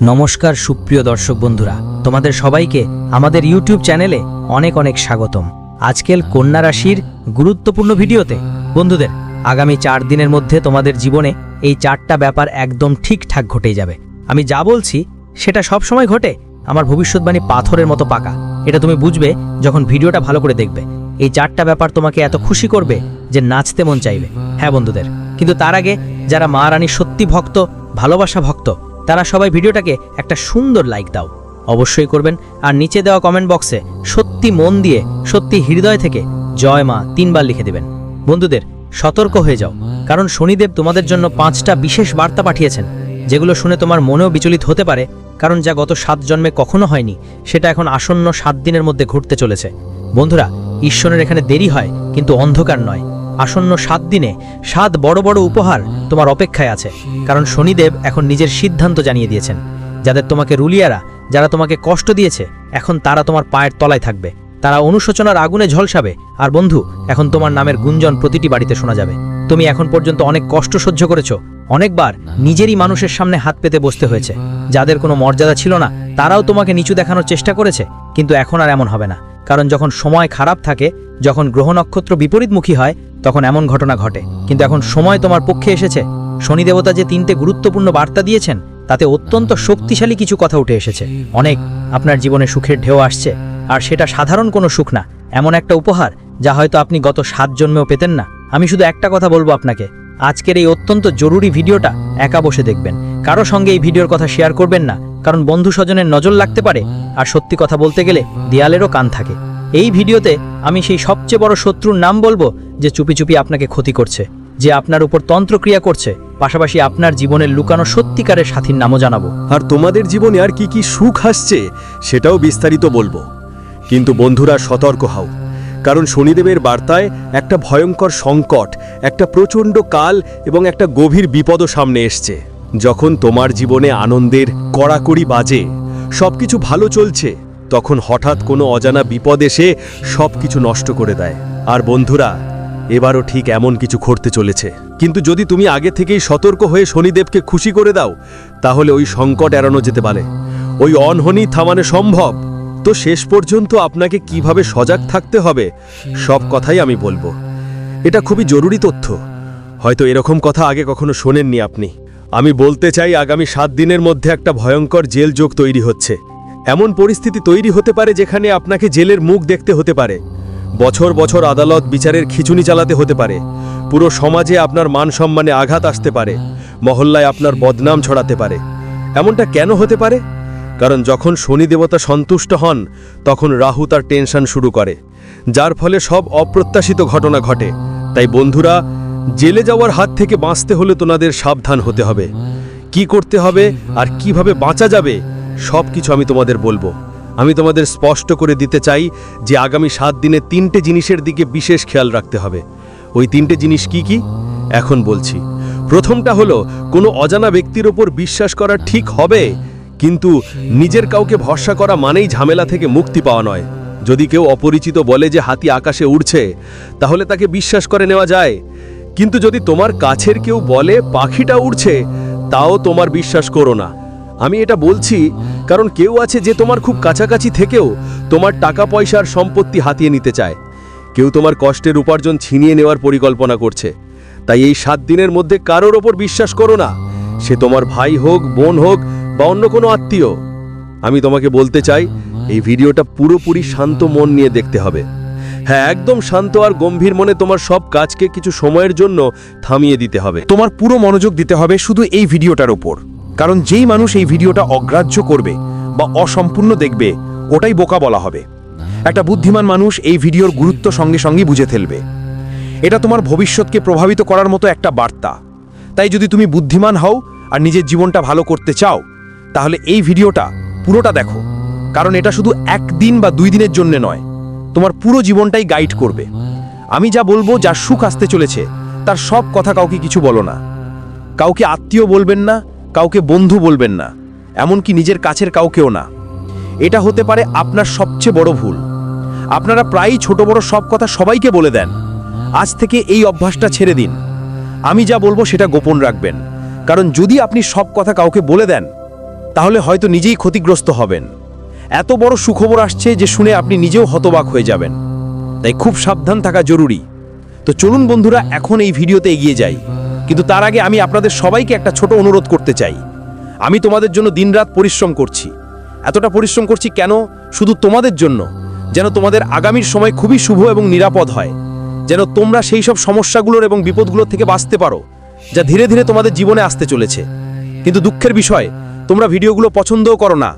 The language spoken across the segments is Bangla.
নমস্কার সুপ্রিয় দর্শক বন্ধুরা, তোমাদের সবাইকে আমাদের ইউটিউব চ্যানেলে অনেক অনেক স্বাগতম। আজকের কন্যা রাশির গুরুত্বপূর্ণ ভিডিওতে বন্ধুদের, আগামী চার দিনের মধ্যে তোমাদের জীবনে এই চারটা ব্যাপার একদম ঠিকঠাক ঘটে যাবে। আমি যা বলছি, সেটা সব সময় ঘটে আমার ভবিষ্যৎবাণী পাথরের মতো পাকা। এটা তুমি বুঝবে যখন ভিডিওটা ভালো করে দেখবে। এই চারটা ব্যাপার তোমাকে এত খুশি করবে যে নাচতে মন চাইবে। হ্যাঁ বন্ধুদের, কিন্তু তার আগে যারা মা রানী সত্যি ভক্ত, ভালোবাসা ভক্ত তারা সবাই ভিডিওটাকে একটা সুন্দর লাইক দাও। অবশ্যই করবেন। আর নিচে দেওয়া কমেন্ট বক্সে সত্যি মন দিয়ে, সত্যি হৃদয় থেকে জয় মা তিনবার লিখে দেবেন। বন্ধুদের, সতর্ক হয়ে যাও। কারণ শনিদেব তোমাদের জন্য পাঁচটা বিশেষ বার্তা পাঠিয়েছেন, যেগুলো শুনে তোমার মনেও বিচলিত হতে পারে। কারণ যা গত সাত জন্মে কখনো হয়নি, সেটা এখন আসন্ন সাত দিনের মধ্যে ঘটতে চলেছে। বন্ধুরা, ঈশ্বরের এখানে দেরি হয়, কিন্তু অন্ধকার নয়। আসন্ন সাত দিনে সাত বড় বড় উপহার তোমার অপেক্ষায় আছে, কারণ শনিদেব এখন নিজের সিদ্ধান্ত জানিয়ে দিয়েছেন। যাদের তোমাকে রুলিয়ারা, যারা তোমাকে কষ্ট দিয়েছে, এখন তারা তোমার পায়ের তলায় থাকবে। তারা অনুশোচনার আগুনে ঝলসাবে। আর বন্ধু, এখন তোমার নামের গুঞ্জন প্রতিটি বাড়িতে শোনা যাবে। তুমি এখন পর্যন্ত অনেক কষ্ট সহ্য করেছ। অনেকবার নিজেরই মানুষের সামনে হাত পেতে বসতে হয়েছে। যাদের কোনো মর্যাদা ছিল না, তারাও তোমাকে নিচু দেখানোর চেষ্টা করেছে। কিন্তু এখন আর এমন হবে না। কারণ যখন সময় খারাপ থাকে যখন গ্রহ নক্ষত্র বিপরীতমুখী হয়, তখন এমন ঘটনা ঘটে। কিন্তু এখন সময় তোমার পক্ষে এসেছে। শনি দেবতা যে তিনটে গুরুত্বপূর্ণ বার্তা দিয়েছেন, তাতে অত্যন্ত শক্তিশালী কিছু কথা উঠে এসেছে। অনেক আপনার জীবনে সুখের ঢেউ আসছে, আর সেটা সাধারণ কোনো সুখ না, এমন একটা উপহার, যা হয়তো আপনি গত সাত জন্মেও পেতেন না। আমি শুধু একটা কথা বলব আপনাকে। আজকের এই অত্যন্ত জরুরি ভিডিওটা একা বসে দেখবেন। কারও সঙ্গে এই ভিডিওর কথা শেয়ার করবেন না, কারণ বন্ধু স্বজনের নজর লাগতে পারে। আর সত্যি কথা বলতে গেলে, দেয়ালেরও কান থাকে। এই ভিডিওতে আমি সেই সবচেয়ে বড় শত্রুর নাম বলব যে চুপি চুপি আপনাকে ক্ষতি করছে, যে আপনার উপর তন্ত্রক্রিয়া করছে, পাশাপাশি আপনার জীবনের লুকানো সত্যিকারের সাথীর নামও জানাব। আর তোমাদের জীবনে আর কি কি সুখ আসছে, সেটাও বিস্তারিত বলব। কিন্তু বন্ধুরা, সতর্ক হও, কারণ শনিদেবের বার্তায় একটা ভয়ঙ্কর সংকট, একটা প্রচণ্ড কাল এবং একটা গভীর বিপদও সামনে এসছে। যখন তোমার জীবনে আনন্দের কড়াকড়ি বাজে, সবকিছু ভালো চলছে তখন হঠাৎ কোনো অজানা বিপদ এসে সবকিছু নষ্ট করে দেয়। আর বন্ধুরা, এবারও ঠিক এমন কিছু ঘটতে চলেছে। কিন্তু যদি তুমি আগে থেকেই সতর্ক হয়ে শনিদেবকে খুশি করে দাও, তাহলে ওই সংকট এড়ানো যেতে পারে। ওই অনহনি থামানো সম্ভব। তো শেষ পর্যন্ত আপনাকে কীভাবে সজাগ থাকতে হবে, সব কথাই আমি বলব। এটা খুবই জরুরি তথ্য। হয়তো এরকম কথা আগে কখনো শোনেননি আপনি। আমি বলতে চাই, আগামী সাত দিনের মধ্যে একটা ভয়ঙ্কর জেল যোগ তৈরি হচ্ছে। এমন পরিস্থিতি তৈরি হতে পারে যেখানে আপনাকে জেলের মুখ দেখতে হতে পারে। বছর বছর আদালত বিচারের খিচুনি চালাতে হতে পারে। পুরো সমাজে আপনার মান সম্মানে আঘাত আসতে পারে। মহল্লায় আপনার বদনাম ছড়াতে পারে। এমনটা কেন হতে পারে? কারণ যখন শনি দেবতা সন্তুষ্ট হন, তখন রাহু তার টেনশন শুরু করে। যার ফলে সব অপ্রত্যাশিত ঘটনা ঘটে। তাই বন্ধুরা, জেলে যাওয়ার হাত থেকে বাঁচতে হলে তোনাদের সাবধান হতে হবে। কি করতে হবে আর কীভাবে বাঁচা যাবে সব কিছু আমি তোমাদের বলব। আমি তোমাদের স্পষ্ট করে দিতে চাই যে আগামী সাত দিনে তিনটে জিনিসের দিকে বিশেষ খেয়াল রাখতে হবে। ওই তিনটে জিনিস কি কি? এখন বলছি। প্রথমটা হলো, কোনো অজানা ব্যক্তির ওপর বিশ্বাস করা ঠিক হবে, কিন্তু নিজের কাউকে ভরসা করা মানেই ঝামেলা থেকে মুক্তি পাওয়া নয়। যদি কেউ অপরিচিত বলে যে হাতি আকাশে উড়ছে, তাহলে তাকে বিশ্বাস করে নেওয়া যায়। কিন্তু যদি তোমার কাছের কেউ বলে পাখিটা উড়ছে, তাও তোমার বিশ্বাস করো না। আমি এটা বলছি কারণ কেউ আছে যে তোমার খুব কাছাকাছি থেকেও তোমার টাকা পয়সার সম্পত্তি হাতিয়ে নিতে চায়। কেউ তোমার কষ্টের উপার্জন ছিনিয়ে নেওয়ার পরিকল্পনা করছে। তাই এই সাত দিনের মধ্যে কারোর ওপর বিশ্বাস করো না। সে তোমার ভাই হোক, বোন হোক বা অন্য কোনো আত্মীয়। আমি তোমাকে বলতে চাই, এই ভিডিওটা পুরোপুরি শান্ত মন নিয়ে দেখতে হবে। হ্যাঁ একদম শান্ত আর গম্ভীর মনে তোমার সব কাজকে কিছু সময়ের জন্য থামিয়ে দিতে হবে। তোমার পুরো মনোযোগ দিতে হবে শুধু এই ভিডিওটার ওপর। কারণ যেই মানুষ এই ভিডিওটা অগ্রাহ্য করবে বা অসম্পূর্ণ দেখবে, ওটাই বোকা বলা হবে। একটা বুদ্ধিমান মানুষ এই ভিডিওর গুরুত্ব সঙ্গে সঙ্গে বুঝে ফেলবে। এটা তোমার ভবিষ্যৎকে প্রভাবিত করার মতো একটা বার্তা। তাই যদি তুমি বুদ্ধিমান হও আর নিজের জীবনটা ভালো করতে চাও, তাহলে এই ভিডিওটা পুরোটা দেখো। কারণ এটা শুধু একদিন বা দুই দিনের জন্য নয়, তোমার পুরো জীবনটাই গাইড করবে। আমি যা বলব যা সুখ আসতে চলেছে, তার সব কথা কাউকে কিছু বলো না। কাউকে আত্মীয় বলবেন না কাউকে বন্ধু বলবেন না, এমনকি নিজের কাছের কাউকেও না। এটা হতে পারে আপনার সবচেয়ে বড় ভুল। আপনারা প্রায়ই ছোট বড় সব কথা সবাইকে বলে দেন। আজ থেকে এই অভ্যাসটা ছেড়ে দিন। আমি যা বলব সেটা গোপন রাখবেন। কারণ যদি আপনি সব কথা কাউকে বলে দেন, তাহলে হয়তো নিজেই ক্ষতিগ্রস্ত হবেন। এত বড় সুখবর আসছে যে শুনে আপনি নিজেও হতবাক হয়ে যাবেন। তাই খুব সাবধান থাকা জরুরি। তো চলুন বন্ধুরা, এখন এই ভিডিওতে এগিয়ে যাই। কিন্তু তার আগে আমি আপনাদের সবাইকে একটা ছোট অনুরোধ করতে চাই। আমি তোমাদের জন্য দিনরাত পরিশ্রম করছি। এতটা পরিশ্রম করছি কেন? শুধু তোমাদের জন্য। যেন তোমাদের আগামীর সময় খুবই শুভ এবং নিরাপদ হয়। যেন তোমরা সেই সব সমস্যাগুলোর এবং বিপদগুলোর থেকে বাঁচতে পারো, যা ধীরে ধীরে তোমাদের জীবনে আসতে চলেছে। কিন্তু দুঃখের বিষয়, তোমরা ভিডিওগুলো পছন্দও করো না।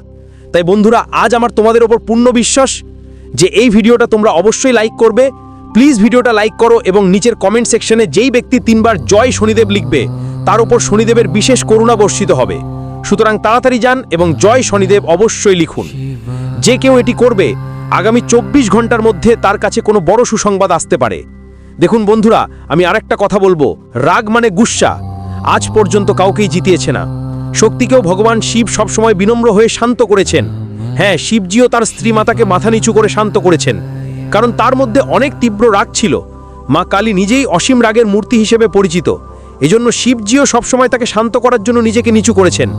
তাই বন্ধুরা, আজ আমার তোমাদের ওপর পূর্ণ বিশ্বাস যে এই ভিডিওটা তোমরা অবশ্যই লাইক করবে প্লিজ ভিডিওটা লাইক করো এবং নিচের কমেন্ট সেকশনে যেই ব্যক্তি তিনবার জয় শনিদেব লিখবে, তার উপর শনিদেবের বিশেষ করুণা বর্ষিত হবে। সুতরাং তাড়াতাড়ি যান এবং জয় শনিদেব অবশ্যই লিখুন। যে কেউ এটি করবে, আগামী চব্বিশ ঘণ্টার মধ্যে তার কাছে কোনো বড় সুসংবাদ আসতে পারে। দেখুন বন্ধুরা, আমি আরেকটা কথা বলব, রাগ মানে গুস্সা আজ পর্যন্ত কাউকেই জিতিয়েছে না। শক্তিকেও ভগবান শিব সবসময় বিনম্র হয়ে শান্ত করেছেন। হ্যাঁ শিবজিও তার স্ত্রী মাতাকে মাথা নিচু করে শান্ত করেছেন। কারণ তার মধ্যে অনেক তীব্র রাগ ছিল। মা কালী নিজেই অসীম রাগের মূর্তি হিসেবে পরিচিত। এজন্য শিবজিও সবসময় তাকে শান্ত করার জন্য নিজেকে নিচু করেছেন।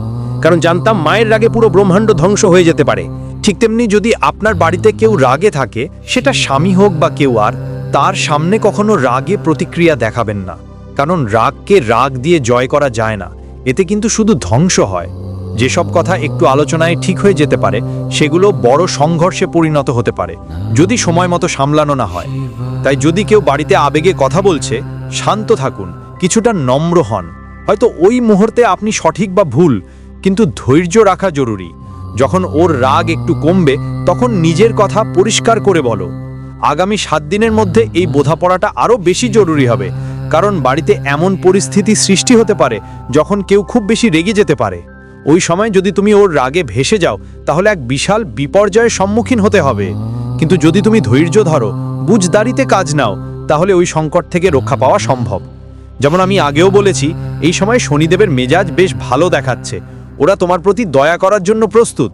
কারণ জানতাম মায়ের রাগে পুরো ব্রহ্মাণ্ড ধ্বংস হয়ে যেতে পারে। ঠিক তেমনি যদি আপনার বাড়িতে কেউ রাগে থাকে, সেটা স্বামী হোক বা কেউ আর, তার সামনে কখনো রাগে প্রতিক্রিয়া দেখাবেন না। কারণ রাগকে রাগ দিয়ে জয় করা যায় না। এতে কিন্তু শুধু ধ্বংস হয়। যেসব কথা একটু আলোচনায় ঠিক হয়ে যেতে পারে, সেগুলো বড় সংঘর্ষে পরিণত হতে পারে। যদি সময় মতো সামলানো না হয়, তাই যদি কেউ বাড়িতে আবেগে কথা বলছে, শান্ত থাকুন, কিছুটা নম্র হন। হয়তো ওই মুহূর্তে আপনি সঠিক বা ভুল, কিন্তু ধৈর্য রাখা জরুরি। যখন ওর রাগ একটু কমবে, তখন নিজের কথা পরিষ্কার করে বলো। আগামী সাত দিনের মধ্যে এই বোঝাপড়াটা আরও বেশি জরুরি হবে, কারণ বাড়িতে এমন পরিস্থিতি সৃষ্টি হতে পারে, যখন কেউ খুব বেশি রেগে যেতে পারে। ওই সময় যদি তুমি ওর রাগে ভেসে যাও, তাহলে এক বিশাল বিপর্যয়ের সম্মুখীন হতে হবে। কিন্তু যদি তুমি ধৈর্য ধরো, বুঝদারিতে কাজ নাও, তাহলে ওই সংকট থেকে রক্ষা পাওয়া সম্ভব। যেমন আমি আগেও বলেছি, এই সময় শনিদেবের মেজাজ বেশ ভালো দেখাচ্ছে। ওরা তোমার প্রতি দয়া করার জন্য প্রস্তুত।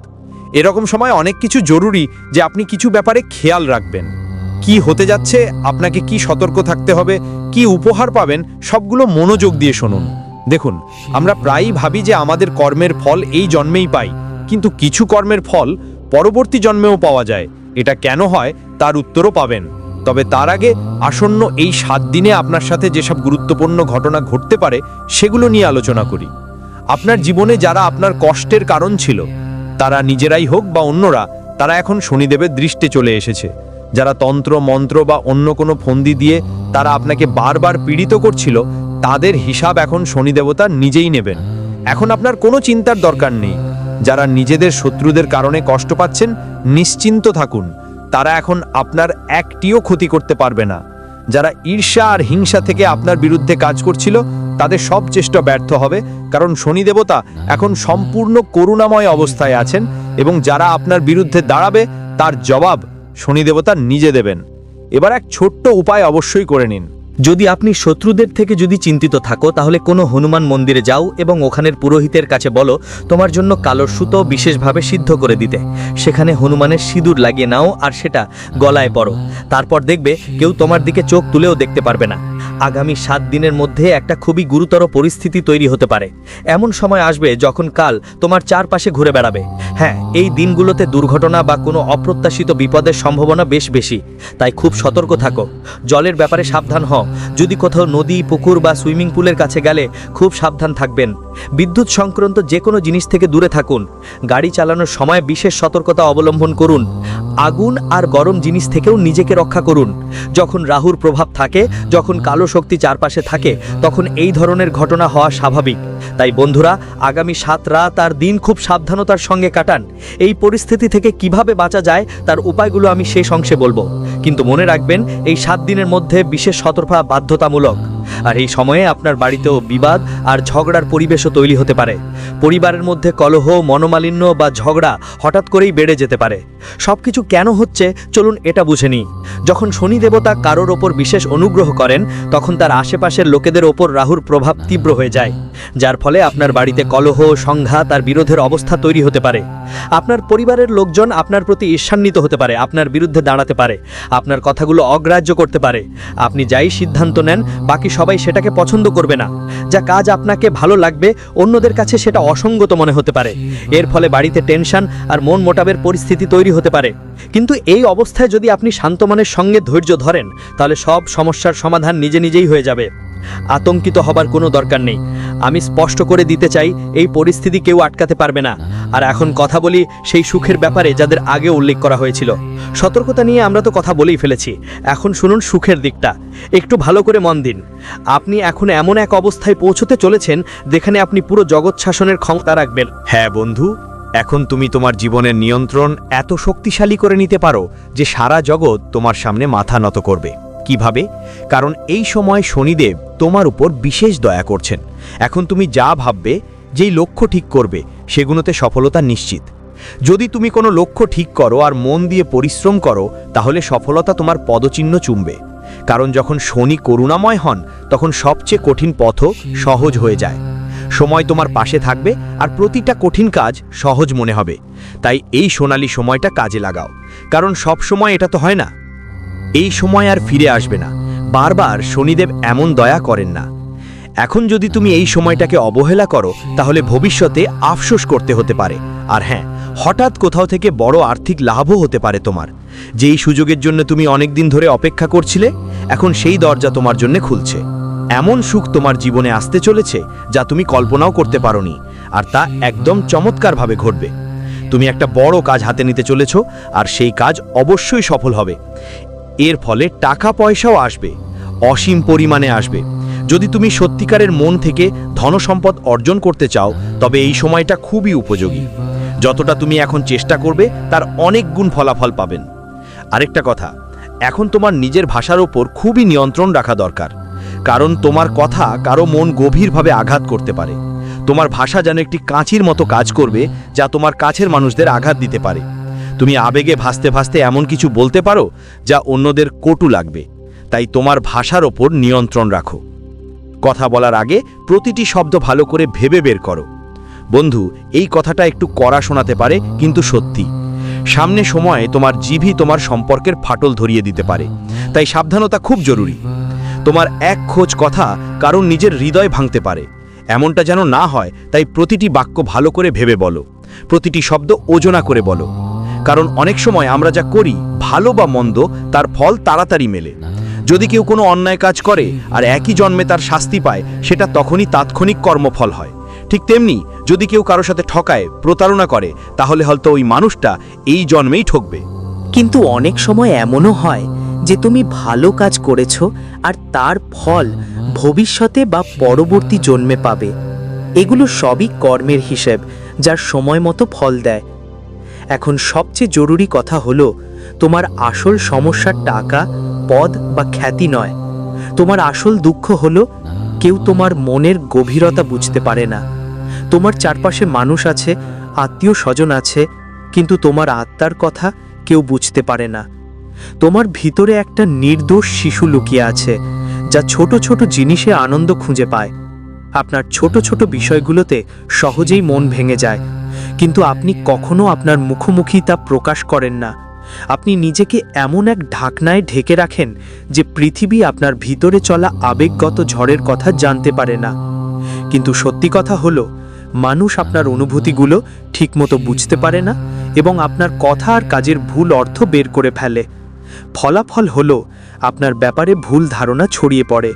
এরকম সময় অনেক কিছু জরুরি যে আপনি কিছু ব্যাপারে খেয়াল রাখবেন। কি হতে যাচ্ছে, আপনাকে কি সতর্ক থাকতে হবে, কি উপহার পাবেন, সবগুলো মনোযোগ দিয়ে শুনুন। দেখুন, আমরা প্রায়ই ভাবি যে আমাদের কর্মের ফল এই জন্মেই পাই, কিন্তু কিছু কর্মের ফল পরবর্তী জন্মেও পাওয়া যায়। এটা কেন হয়, তার উত্তরও পাবেন। তবে তার আগে আসন্ন এই সাত দিনে আপনার সাথে যেসব গুরুত্বপূর্ণ ঘটনা ঘটতে পারে, সেগুলো নিয়ে আলোচনা করি। আপনার জীবনে যারা আপনার কষ্টের কারণ ছিল, তারা নিজেরাই হোক বা অন্যরা, তারা এখন শনিদেবের দৃষ্টে চলে এসেছে। যারা তন্ত্র, মন্ত্র বা অন্য কোনো ফন্দি দিয়ে তারা আপনাকে বারবার পীড়িত করছিল তাদের হিসাব এখন শনিদেবতা নিজেই নেবেন। এখন আপনার কোনো চিন্তার দরকার নেই। যারা নিজেদের শত্রুদের কারণে কষ্ট পাচ্ছেন, নিশ্চিন্ত থাকুন। তারা এখন আপনার একটিও ক্ষতি করতে পারবে না। যারা ঈর্ষা আর হিংসা থেকে আপনার বিরুদ্ধে কাজ করছিল, তাদের সব চেষ্টা ব্যর্থ হবে, কারণ শনি দেবতা এখন সম্পূর্ণ করুণাময় অবস্থায় আছেন এবং যারা আপনার বিরুদ্ধে দাঁড়াবে, তার জবাব শনি দেবতা নিজে দেবেন। এবার এক ছোট্ট উপায় অবশ্যই করে নিন। যদি আপনি শত্রুদের থেকে যদি চিন্তিত থাকো, তাহলে কোনো হনুমান মন্দিরে যাও এবং ওখানের পুরোহিতের কাছে বলো, তোমার জন্য কালো সুতো বিশেষভাবে সিদ্ধ করে দিতে। সেখানে হনুমানের সিঁদুর লাগিয়ে নাও আর সেটা গলায় পড়ো তারপর দেখবে কেউ তোমার দিকে চোখ তুলেও দেখতে পারবে না। আগামী সাত দিনের মধ্যে একটা খুবই গুরুতর পরিস্থিতি তৈরি হতে পারে। এমন সময় আসবে যখন কাল তোমার চারপাশে ঘুরে বেড়াবে। হ্যাঁ এই দিনগুলোতে দুর্ঘটনা বা কোনো অপ্রত্যাশিত বিপদের সম্ভাবনা বেশ বেশি। তাই খুব সতর্ক থাকো। জলের ব্যাপারে সাবধান হও। যদি কোথাও নদী, পুকুর বা সুইমিং পুলের কাছে গেলে খুব সাবধান থাকবেন। বিদ্যুৎ সংক্রান্ত যে কোনো জিনিস থেকে দূরে থাকুন। গাড়ি চালানোর সময় বিশেষ সতর্কতা অবলম্বন করুন। আগুন আর গরম জিনিস থেকেও নিজেকে রক্ষা করুন। যখন রাহুর প্রভাব থাকে, যখন কালো শক্তি চারপাশে থাকে, তখন এই ধরনের ঘটনা হওয়া স্বাভাবিক। তাই বন্ধুরা, আগামী সাত রাত আর দিন খুব সাবধানতার সঙ্গে কাটান। এই পরিস্থিতি থেকে কীভাবে বাঁচা যায়, তার উপায়গুলো আমি শেষ অংশে বলব। কিন্তু মনে রাখবেন, এই সাত দিনের মধ্যে বিশেষ সতর্কতা বাধ্যতামূলক। আর এই সময়ে আপনার বাড়িতেও বিবাদ আর ঝগড়ার পরিবেশও তৈরি হতে পারে। পরিবারের মধ্যে কলহ, মনোমালিন্য বা ঝগড়া হঠাৎ করেই বেড়ে যেতে পারে। সব কিছু কেন হচ্ছে চলুন এটা বুঝে নিই। যখন শনি দেবতা কারোর ওপর বিশেষ অনুগ্রহ করেন, তখন তার আশেপাশের লোকেদের ওপর রাহুর প্রভাব তীব্র হয়ে যায়। যার ফলে আপনার বাড়িতে কলহ, সংঘাত আর বিরোধের অবস্থা তৈরি হতে পারে। আপনার পরিবারের লোকজন আপনার প্রতি ঈর্ষান্বিত হতে পারে, আপনার বিরুদ্ধে দাঁড়াতে পারে, আপনার কথাগুলো অগ্রাহ্য করতে পারে। আপনি যাই সিদ্ধান্ত নেন, বাকি সবাই সেটাকে পছন্দ করবে না। যা কাজ আপনাকে ভালো লাগবে, অন্যদের কাছে সেটা অসঙ্গত মনে হতে পারে। এর ফলে বাড়িতে টেনশন আর মন মোটাবের পরিস্থিতি তৈরি হতে পারে। কিন্তু এই অবস্থায় যদি আপনি শান্তমানের সঙ্গে ধৈর্য ধরেন, তাহলে সব সমস্যার সমাধান নিজে নিজেই হয়ে যাবে। আতঙ্কিত হবার কোনো দরকার নেই। আমি স্পষ্ট করে দিতে চাই, এই পরিস্থিতি কেউ আটকাতে পারবে না। আর এখন কথা বলি সেই সুখের ব্যাপারে যাদের আগে উল্লেখ করা হয়েছিল। সতর্কতা নিয়ে আমরা তো কথা বলেই ফেলেছি। এখন শুনুন সুখের দিকটা। একটু ভালো করে মন দিন। আপনি এখন এমন এক অবস্থায় পৌঁছতে চলেছেন, যেখানে আপনি পুরো জগৎ শাসনের ক্ষমতা রাখবেন। হ্যাঁ বন্ধু, এখন তুমি তোমার জীবনের নিয়ন্ত্রণ এত শক্তিশালী করে নিতে পারো যে সারা জগৎ তোমার সামনে মাথা নত করবে। কীভাবে? কারণ এই সময় শনিদেব তোমার উপর বিশেষ দয়া করছেন। এখন তুমি যা ভাববে, যেই লক্ষ্য ঠিক করবে, সেগুলোতে সফলতা নিশ্চিত। যদি তুমি কোনো লক্ষ্য ঠিক করো আর মন দিয়ে পরিশ্রম করো, তাহলে সফলতা তোমার পদচিহ্ন চুমবে। কারণ যখন শনি করুণাময় হন, তখন সবচেয়ে কঠিন পথও সহজ হয়ে যায়। সময় তোমার পাশে থাকবে আর প্রতিটা কঠিন কাজ সহজ মনে হবে। তাই এই সোনালী সময়টা কাজে লাগাও। কারণ সব সময় এটা তো হয় না। এই সময় আর ফিরে আসবে না। বারবার শনিদেব এমন দয়া করেন না। এখন যদি তুমি এই সময়টাকে অবহেলা করো, তাহলে ভবিষ্যতে আফসোস করতে হতে পারে। আর হ্যাঁ হঠাৎ কোথাও থেকে বড় আর্থিক লাভও হতে পারে তোমার। যেই সুযোগের জন্য তুমি অনেক দিন ধরে অপেক্ষা করছিলে, এখন সেই দরজা তোমার জন্য খুলছে। এমন সুখ তোমার জীবনে আসতে চলেছে, যা তুমি কল্পনাও করতে পারোনি, আর তা একদম চমৎকারভাবে ঘটবে। তুমি একটা বড় কাজ হাতে নিতে চলেছ, আর সেই কাজ অবশ্যই সফল হবে। এর ফলে টাকা পয়সাও আসবে, অসীম পরিমাণে আসবে। যদি তুমি সত্যিকারের মন থেকে ধনসম্পদ অর্জন করতে চাও, তবে এই সময়টা খুবই উপযোগী। যতটা তুমি এখন চেষ্টা করবে, তার অনেক গুণ ফলাফল পাবেন। আরেকটা কথা, এখন তোমার নিজের ভাষার ওপর খুবই নিয়ন্ত্রণ রাখা দরকার, কারণ তোমার কথা কারও মন গভীরভাবে আঘাত করতে পারে। তোমার ভাষা যেন একটি কাঁচির মতো কাজ করবে, যা তোমার কাছের মানুষদের আঘাত দিতে পারে। তুমি আবেগে ভাসতে ভাসতে এমন কিছু বলতে পারো, যা অন্যদের কটু লাগবে। তাই তোমার ভাষার ওপর নিয়ন্ত্রণ রাখো। কথা বলার আগে প্রতিটি শব্দ ভালো করে ভেবে বের করো। বন্ধু, এই কথাটা একটু কড়া শোনাতে পারে, কিন্তু সত্যি। সামনে সময়ে তোমার জিভি তোমার সম্পর্কের ফাটল ধরিয়ে দিতে পারে। তাই সাবধানতা খুব জরুরি। তোমার এক খোঁজ কথা কারণ নিজের হৃদয় ভাঙতে পারে। এমনটা যেন না হয়, তাই প্রতিটি বাক্য ভালো করে ভেবে বলো। প্রতিটি শব্দ ওজনা করে বলো। কারণ অনেক সময় আমরা যা করি, ভালো বা মন্দ, তার ফল তাড়াতাড়ি মেলে। যদি কেউ কোনো অন্যায় কাজ করে আর একই জন্মে তার শাস্তি পায়, সেটা তখনই তাৎক্ষণিক কর্মফল হয়। ঠিক তেমনি যদি কেউ কারও সাথে ঠকায়, প্রতারণা করে, তাহলে হয়তো ওই মানুষটা এই জন্মেই ঠকবে। কিন্তু অনেক সময় এমনও হয় যে তুমি ভালো কাজ করেছ আর তার ফল ভবিষ্যতে বা পরবর্তী জন্মে পাবে। এগুলো সবই কর্মের হিসেব, যার সময় মতো ফল দেয়। এখন সবচেয়ে জরুরি কথা হলো, তোমার আসল সমস্যার টাকা পদ বা খ্যাতি নয়। তোমার আসল দুঃখ হলো, কেউ তোমার মনের গভীরতা বুঝতে পারে না। তোমার চারপাশে মানুষ আছে, আত্মীয় স্বজন আছে, কিন্তু তোমার আত্মার কথা কেউ বুঝতে পারে না। তোমার ভিতরে একটা নির্দোষ শিশু লুকিয়ে আছে, যা ছোট ছোট জিনিসে আনন্দ খুঁজে পায়। আপনার ছোট ছোট বিষয়গুলোতে সহজেই মন ভেঙে যায়, কিন্তু আপনি কখনো আপনার মুখোমুখি তা প্রকাশ করেন না। আপনি নিজেকে এমন এক ঢাকনায় ঢেকে রাখেন যে পৃথিবী আপনার ভিতরে চলা আবেগগত ঝড়ের কথা জানতে পারে না। কিন্তু সত্যি কথা হলো, মানুষ আপনার অনুভূতিগুলো ঠিকমতো বুঝতে পারে না এবং আপনার কথা আর কাজের ভুল অর্থ বের করে ফেলে। ফলাফল হলো, আপনার ব্যাপারে ভুল ধারণা ছড়িয়ে পড়ে।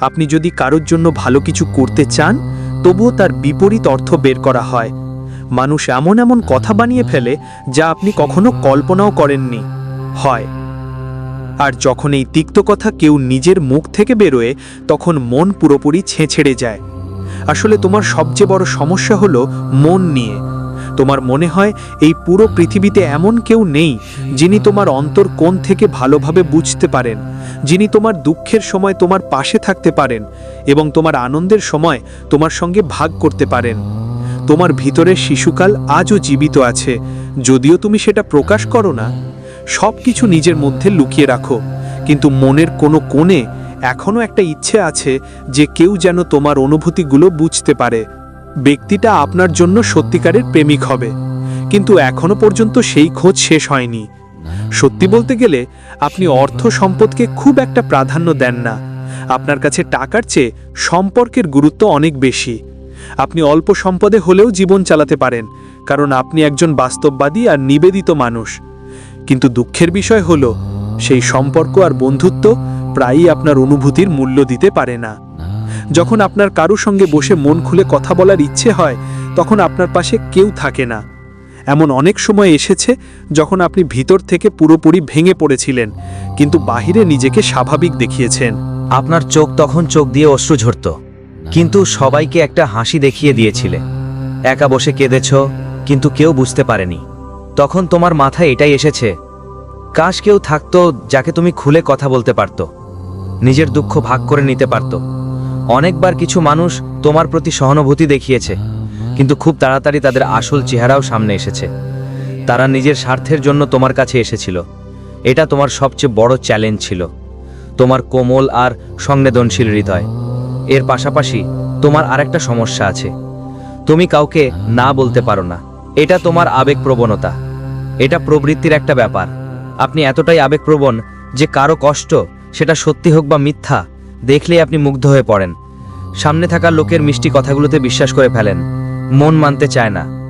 আপনি যদি কারোর জন্য ভালো কিছু করতে চান, তবুও তার বিপরীত অর্থ বের করা হয়। মানুষ এমন এমন কথা বানিয়ে ফেলে যা আপনি কখনো কল্পনাও করেননি। হয়। আর যখন এই তিক্ত কথা কেউ নিজের মুখ থেকে বেরোয়, তখন মন পুরোপুরি ছেঁছেড়ে যায়। আসলে তোমার সবচেয়ে বড় সমস্যা হলো মন নিয়ে। তোমার মনে হয় এই পুরো পৃথিবীতে এমন কেউ নেই যিনি তোমার অন্তর কোণ থেকে ভালোভাবে বুঝতে পারেন, যিনি তোমার দুঃখের সময় তোমার পাশে থাকতে পারেন এবং তোমার আনন্দের সময় তোমার সঙ্গে ভাগ করতে পারেন। তোমার ভিতরের শিশুকাল আজও জীবিত আছে, যদিও তুমি সেটা প্রকাশ করো না। সব কিছু নিজের মধ্যে লুকিয়ে রাখো, কিন্তু মনের কোনো কোণে এখনও একটা ইচ্ছে আছে যে কেউ যেন তোমার অনুভূতিগুলো বুঝতে পারে। ব্যক্তিটা আপনার জন্য সত্যিকারের প্রেমিক হবে, কিন্তু এখনও পর্যন্ত সেই খোঁজ শেষ হয়নি। সত্যি বলতে গেলে, আপনি অর্থ সম্পদকে খুব একটা প্রাধান্য দেন না। আপনার কাছে টাকার চেয়ে সম্পর্কের গুরুত্ব অনেক বেশি। আপনি অল্প সম্পদে হলেও জীবন চালাতে পারেন, কারণ আপনি একজন বাস্তববাদী আর নিবেদিত মানুষ। কিন্তু দুঃখের বিষয় হলো, সেই সম্পর্ক আর বন্ধুত্ব প্রায়ই আপনার অনুভূতির মূল্য দিতে পারে না। যখন আপনার কারও সঙ্গে বসে মন খুলে কথা বলার ইচ্ছে হয়, তখন আপনার পাশে কেউ থাকে না। এমন অনেক সময় এসেছে যখন আপনি ভিতর থেকে পুরোপুরি ভেঙে পড়েছিলেন, কিন্তু বাহিরে নিজেকে স্বাভাবিক দেখিয়েছেন। আপনার চোখ তখন চোখ দিয়ে অশ্রু ঝরত। কিন্তু সবাইকে একটা হাসি দেখিয়ে দিয়েছিলে। একা বসে কেঁদেছ, কিন্তু কেউ বুঝতে পারেনি। তখন তোমার মাথায় এটাই এসেছে, কাশ কেউ থাকতো যাকে তুমি খুলে কথা বলতে পারতো, নিজের দুঃখ ভাগ করে নিতে পারতো। অনেকবার কিছু মানুষ তোমার প্রতি সহানুভূতি দেখিয়েছে, কিন্তু খুব তাড়াতাড়ি তাদের আসল চেহারাও সামনে এসেছে। তারা নিজের স্বার্থের জন্য তোমার কাছে এসেছিল। এটা তোমার সবচেয়ে বড় চ্যালেঞ্জ ছিল। তোমার কোমল আর সংবেদনশীল হৃদয়। এর পাশাপাশি তোমার আরেকটা সমস্যা আছে। তুমি কাউকে না বলতে পারো না। এটা তোমার আবেগ প্রবণতা এটা প্রবৃত্তির একটা ব্যাপার। আপনি এতটাই আবেগপ্রবণ যে কারও কষ্ট, সেটা সত্যি হোক বা মিথ্যা, দেখলেই আপনি মুগ্ধ হয়ে পড়েন। সামনে থাকা লোকের মিষ্টি কথাগুলোতে বিশ্বাস করে ফেলেন। মন মানতে চায় না।